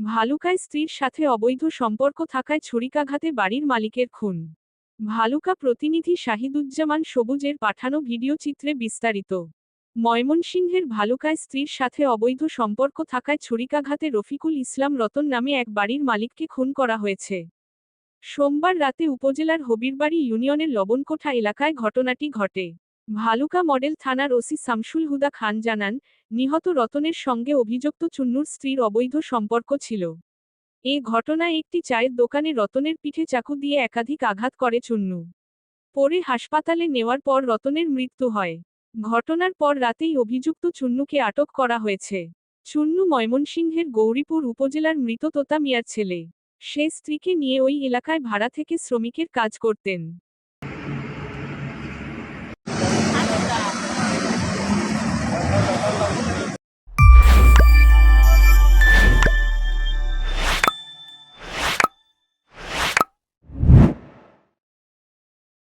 ভালুকায় স্ত্রীর সাথে অবৈধ সম্পর্ক থাকায় ছুরিকাঘাতে বাড়ির মালিকের খুন। ভালুকা প্রতিনিধি শাহিদুজ্জামান সবুজের পাঠানো ভিডিও চিত্রে বিস্তারিত। ময়মনসিংহের ভালুকায় স্ত্রীর সাথে অবৈধ সম্পর্ক থাকায় ছুরিকাঘাতে রফিকুল ইসলাম রতন নামে এক বাড়ির মালিককে খুন করা হয়েছে। সোমবার রাতে উপজেলার হবিরবাড়ি ইউনিয়নের লবণকোঠা এলাকায় ঘটনাটি ঘটে। ভালুকা মডেল থানার ওসি শামসুল হুদা খান জানান নিহত রতনের সঙ্গে অভিযুক্ত চুন্নুর স্ত্রীর অবৈধ সম্পর্ক ছিল। এ ঘটনায় একটি চায়ের দোকানে রতনের পিঠে চাকু দিয়ে একাধিক আঘাত করে চুন্নু। পরে হাসপাতালে নেওয়ার পর রতনের মৃত্যু হয়। ঘটনার পর রাতেই অভিযুক্ত চুন্নুকে আটক করা হয়েছে। চুন্নু ময়মনসিংহের গৌরীপুর উপজেলার মৃত তোতা মিয়ার ছেলে। সে স্ত্রীকে নিয়ে ওই এলাকায় ভাড়া থেকে শ্রমিকের কাজ করতেন।